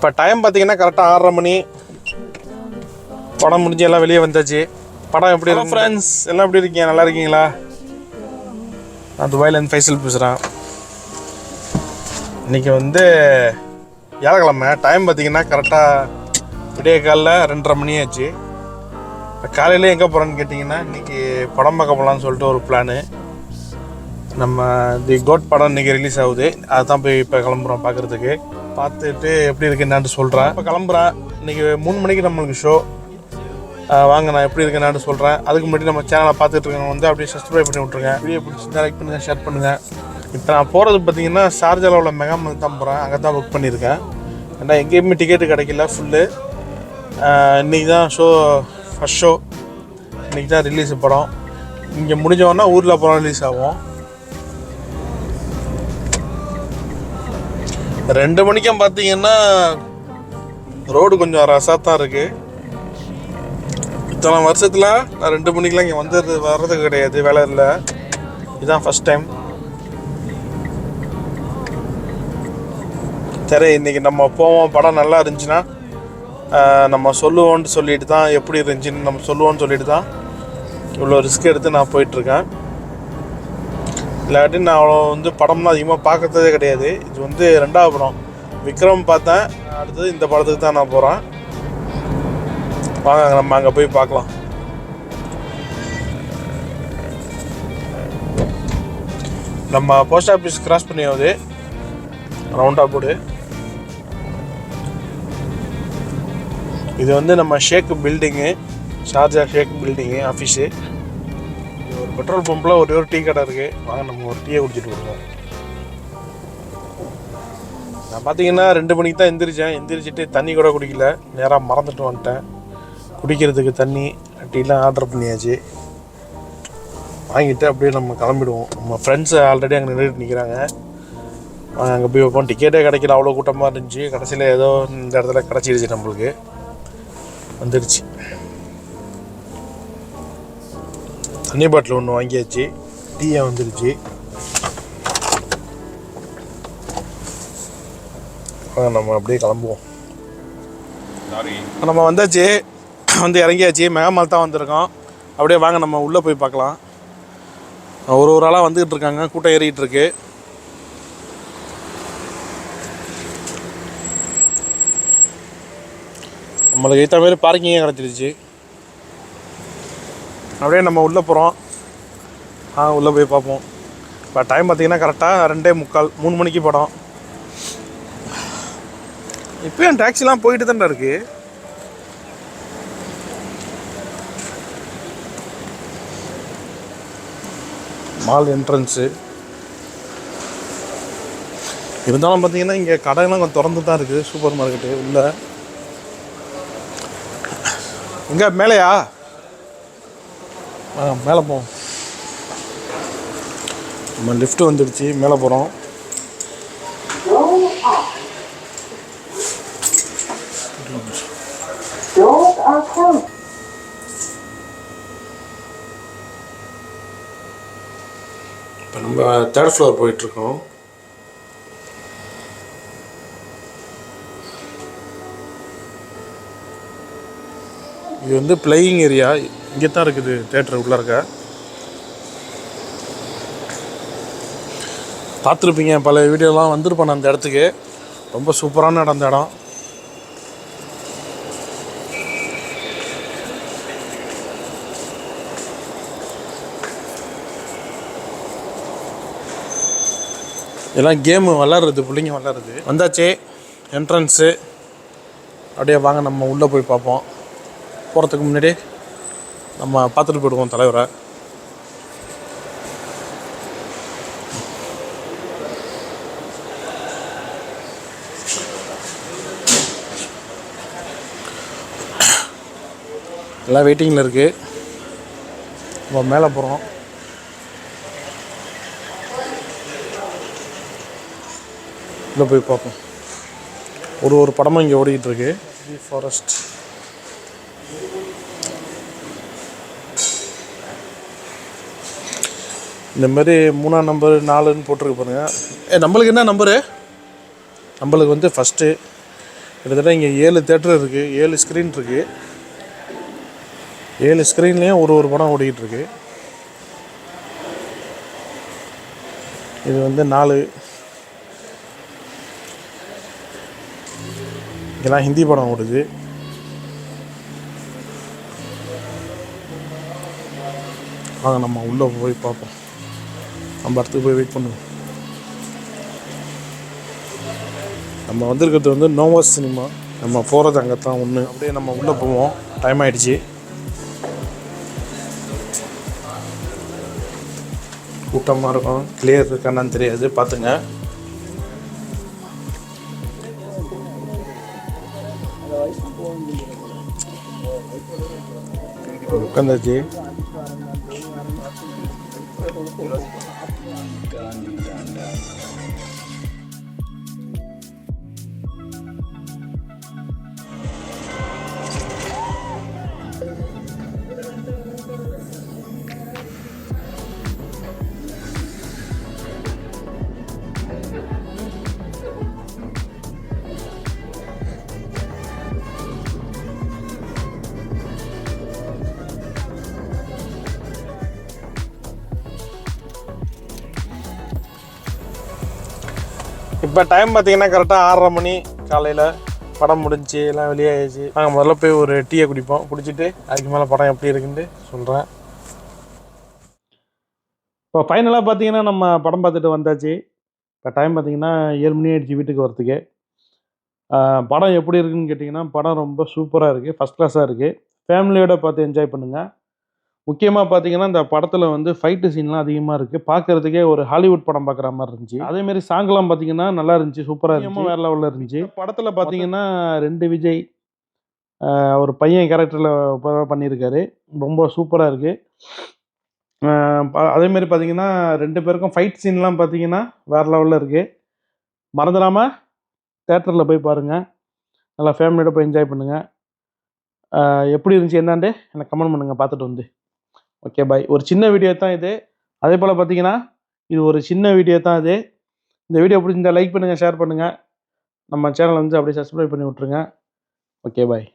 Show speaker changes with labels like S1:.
S1: இப்போ டைம் பார்த்தீங்கன்னா கரெக்டாக ஆறரை மணி படம் முடிஞ்சு எல்லாம் வெளியே வந்தாச்சு படம் எப்படி இருக்கும் ஃப்ரெண்ட்ஸ் எல்லாம் எப்படி இருக்கீங்க நல்லா இருக்கீங்களா நான் துபாயிலேருந்து ஃபைசல் பேசுகிறேன் இன்றைக்கி வந்து வியாழக்கிழமை டைம் பார்த்தீங்கன்னா கரெக்டாக விடிய காலில் ரெண்டரை மணி ஆச்சு இப்போ காலையில் எங்கே போகிறேன்னு கேட்டிங்கன்னா இன்றைக்கி படம் பார்க்க போகலான்னு சொல்லிட்டு ஒரு பிளானு நம்ம தி கோட் படம் இன்றைக்கி ரிலீஸ் ஆகுது அதுதான் போய் இப்போ கிளம்புறோம் பார்க்குறதுக்கு பார்த்துட்டு எப்படி இருக்கு என்னான்னு சொல்கிறேன் இப்போ கிளம்புறேன் இன்றைக்கி மூணு மணிக்கு நம்மளுக்கு ஷோ வாங்க நான் எப்படி இருக்கு என்னான்னு சொல்கிறேன் அதுக்கு முன்னாடி நம்ம சேனலை பார்த்துட்டு இருக்கோம் வந்து அப்படியே சப்ஸ்கிரைப் பண்ணி விட்ருங்க வீடியோ பிடிச்சிருந்தா லைக் பண்ணுங்கள் ஷேர் பண்ணுங்கள் இப்போ நான் போகிறது பார்த்தீங்கன்னா ஷார்ஜாவில் உள்ள மெகாமல் தான் போகிறேன் அங்கே தான் புக் பண்ணியிருக்கேன் ஏன்னா எங்கேயுமே டிக்கெட்டு கிடைக்கல ஃபுல்லு இன்றைக்கி தான் ஷோ ஃபஸ்ட் ஷோ இன்றைக்கி தான் ரிலீஸ் படம் இங்கே முடிஞ்சவொன்னா ஊரில் படம் ரிலீஸ் ஆகும் ரெண்டு மணிக்கும் பார்த்தீங்கன்னா ரோடு கொஞ்சம் ரசாத்தான் இருக்கு இத்தனை வருஷத்தில் நான் ரெண்டு மணிக்கெலாம் இங்கே வந்துடுறது வர்றது கிடையாது வேலை இல்லை இதுதான் ஃபஸ்ட் டைம் சரி இன்றைக்கி நம்ம போவோம் படம் நல்லா இருந்துச்சுன்னா நம்ம சொல்லுவோன்னு சொல்லிட்டு தான் எப்படி இருந்துச்சுன்னு நம்ம சொல்லுவோன்னு சொல்லிட்டு தான் இவ்வளோ ரிஸ்க் எடுத்து நான் போயிட்டுருக்கேன் இல்லாட்டி நான் அவ்வளோ வந்து படம்லாம் அதிகமாக பார்க்கறதே கிடையாது இது வந்து ரெண்டாவது படம் விக்ரம் பார்த்தேன் அடுத்தது இந்த படத்துக்கு தான் நான் போகிறேன் வாங்க நம்ம அங்கே போய் பார்க்கலாம் நம்ம போஸ்ட் ஆஃபீஸ் கிராஸ் பண்ணியாவது ரவுண்டாக போடு இது வந்து நம்ம sheikh building Sharjah sheikh building office petrol பம்பில் ஒரே ஒரு டீ கடை இருக்குது வாங்க நம்ம ஒரு டீயை குடிச்சிட்டு வருவோம் நான் பார்த்தீங்கன்னா ரெண்டு மணிக்கு தான் எந்திரிச்சேன் எந்திரிச்சிட்டு தண்ணி கூட குடிக்கல நேராக மறந்துட்டு வந்துட்டேன் குடிக்கிறதுக்கு தண்ணி டீலாம் ஆர்டர் பண்ணியாச்சு வாங்கிட்டு அப்படியே நம்ம கிளம்பிடுவோம் நம்ம ஃப்ரெண்ட்ஸ் ஆல்ரெடி அங்கே நின்றுட்டு நிற்கிறாங்க அங்கே போய் வைப்போம் டிக்கெட்டே கிடைக்கல அவ்வளோ கூட்டமாக இருந்துச்சு கடைசியில் ஏதோ இந்த இடத்துல கிடச்சிடுச்சு நம்மளுக்கு வந்துடுச்சு தண்ணி பாட்டில் ஒன்று வாங்கியாச்சு டீயை வந்துருச்சு நம்ம அப்படியே கிளம்புவோம் நம்ம வந்தாச்சு வந்து இறங்கியாச்சு மேகமால் தான் வந்திருக்கோம் அப்படியே வாங்க நம்ம உள்ளே போய் பார்க்கலாம் ஒரு ஒரு ஆளாக வந்துகிட்டு இருக்காங்க கூட்டம் ஏறிக்கிட்டு இருக்கு நம்மளுக்கு ஏற்ற மாதிரி பார்க்கிங்கே கிடச்சிருச்சு அப்படியே நம்ம உள்ளே போகிறோம் ஆ உள்ளே போய் பார்ப்போம் இப்போ டைம் பார்த்தீங்கன்னா கரெக்டாக ரெண்டே முக்கால் மூணு மணிக்கு படம் இப்போயும் டேக்ஸிலாம் போயிட்டு தானே இருக்குது மால் என்ட்ரன்ஸு இருந்தாலும் பார்த்தீங்கன்னா இங்கே கடைலாம் கொஞ்சம் திறந்து தான் இருக்குது சூப்பர் மார்க்கெட்டு உள்ளே எங்கே மேலேயா ஆ மேலே போவோம் நம்ம லிஃப்ட் வந்துடுச்சு மேலே போகிறோம் இப்போ நம்ம தேர்ட் ஃப்ளோர் போயிட்டுருக்கோம் இது வந்து பிளேயிங் ஏரியா இங்கே தான் இருக்குது தேட்டர் உள்ளே இருக்க பார்த்துருப்பீங்க பல வீடியோலாம் வந்திருப்பேன் அந்த இடத்துக்கு ரொம்ப சூப்பரான இடம் அந்த இடம் இதெல்லாம் கேமு விளாட்றது பிள்ளைங்க விளாட்றது வந்தாச்சு என்ட்ரன்ஸு அப்படியே வாங்க நம்ம உள்ளே போய் பார்ப்போம் போகிறதுக்கு முன்னாடி நம்ம பார்த்துட்டு போயிடுவோம் தலைவரை எல்லாம் வெயிட்டிங்கில் இருக்குது நம்ம மேலே போகிறோம் இல்லை போய் பார்ப்போம் ஒரு ஒரு படமும் இங்கே ஓடிக்கிட்டு இருக்கு ஃபாரஸ்ட் இந்த மாதிரி மூணாம் நம்பர் நாலுன்னு போட்டிருக்கு பாருங்கள் ஏ நம்மளுக்கு என்ன நம்பரு நம்மளுக்கு வந்து ஃபஸ்ட்டு கிட்டத்தட்ட இங்கே ஏழு தேட்டர் இருக்குது ஏழு ஸ்க்ரீன் இருக்குது ஏழு ஸ்க்ரீன்லேயும் ஒரு ஒரு படம் ஓடிக்கிட்டு இருக்கு இது வந்து நாலு இதெல்லாம் ஹிந்தி படம் ஓடுது வாங்க நம்ம உள்ளே போய் பார்ப்போம் நம்ம இடத்துக்கு போய் வெயிட் பண்ணுவோம் நம்ம வந்திருக்கிறது வந்து நோவா சினிமா நம்ம போகிறது அங்கே தான் ஒன்று அப்படியே நம்ம உள்ளே போவோம் டைம் ஆகிடுச்சி கூட்டமாக இருக்கும் கிளியர் இருக்கான்னு தெரியாது பார்த்துங்க உட்காந்தாச்சு gun. இப்போ டைம் பார்த்தீங்கன்னா கரெக்டாக ஆறரை மணி காலையில் படம் முடிஞ்சு எல்லாம் வெளியாகிடுச்சு நாங்கள் முதல்ல போய் ஒரு டீயை குடிப்போம் குடிச்சிட்டு அதுக்கு மேலே படம் எப்படி இருக்குன்ட்டு சொல்கிறேன் இப்போ ஃபைனலாக பார்த்தீங்கன்னா நம்ம படம் பார்த்துட்டு வந்தாச்சு இப்போ டைம் பார்த்தீங்கன்னா ஏழு மணி ஆயிடுச்சு வீட்டுக்கு வரத்துக்கு படம் எப்படி இருக்குன்னு கேட்டிங்கன்னா படம் ரொம்ப சூப்பராக இருக்குது ஃபஸ்ட் கிளாஸாக இருக்குது ஃபேமிலியோட பார்த்து என்ஜாய் பண்ணுங்கள் முக்கியமாக பார்த்தீங்கன்னா இந்த படத்தில் வந்து ஃபைட்டு சீன்லாம் அதிகமாக இருக்குது பார்க்குறதுக்கே ஒரு ஹாலிவுட் படம் பார்க்குற மாதிரி இருந்துச்சு அதேமாரி சாங்லாம் பார்த்தீங்கன்னா நல்லா இருந்துச்சு சூப்பராக இருந்துச்சு வேறு லெவலில் இருந்துச்சு படத்தில் பார்த்தீங்கன்னா ரெண்டு விஜய் அவர் பையன் கேரக்டரில் பண்ணியிருக்காரு ரொம்ப சூப்பராக இருக்குது அதேமாரி பார்த்தீங்கன்னா ரெண்டு பேருக்கும் ஃபைட் சீன்லாம் பார்த்தீங்கன்னா வேறு லெவலில் இருக்குது மறந்துடாமல் தேட்டரில் போய் பாருங்கள் நல்லா ஃபேமிலியோட போய் என்ஜாய் பண்ணுங்கள் எப்படி இருந்துச்சு என்னான்ட்டு எனக்கு கமெண்ட் பண்ணுங்கள் பார்த்துட்டு வந்து ஓகே பாய் ஒரு சின்ன வீடியோ தான் இது அதே போல் பார்த்தீங்கன்னா இது ஒரு சின்ன வீடியோ தான் இது இந்த வீடியோ பிடிச்சிருந்தால் லைக் பண்ணுங்கள் ஷேர் பண்ணுங்கள் நம்ம சேனலை வந்து அப்படியே சப்ஸ்கிரைப் பண்ணி விட்ருங்க ஓகே பாய்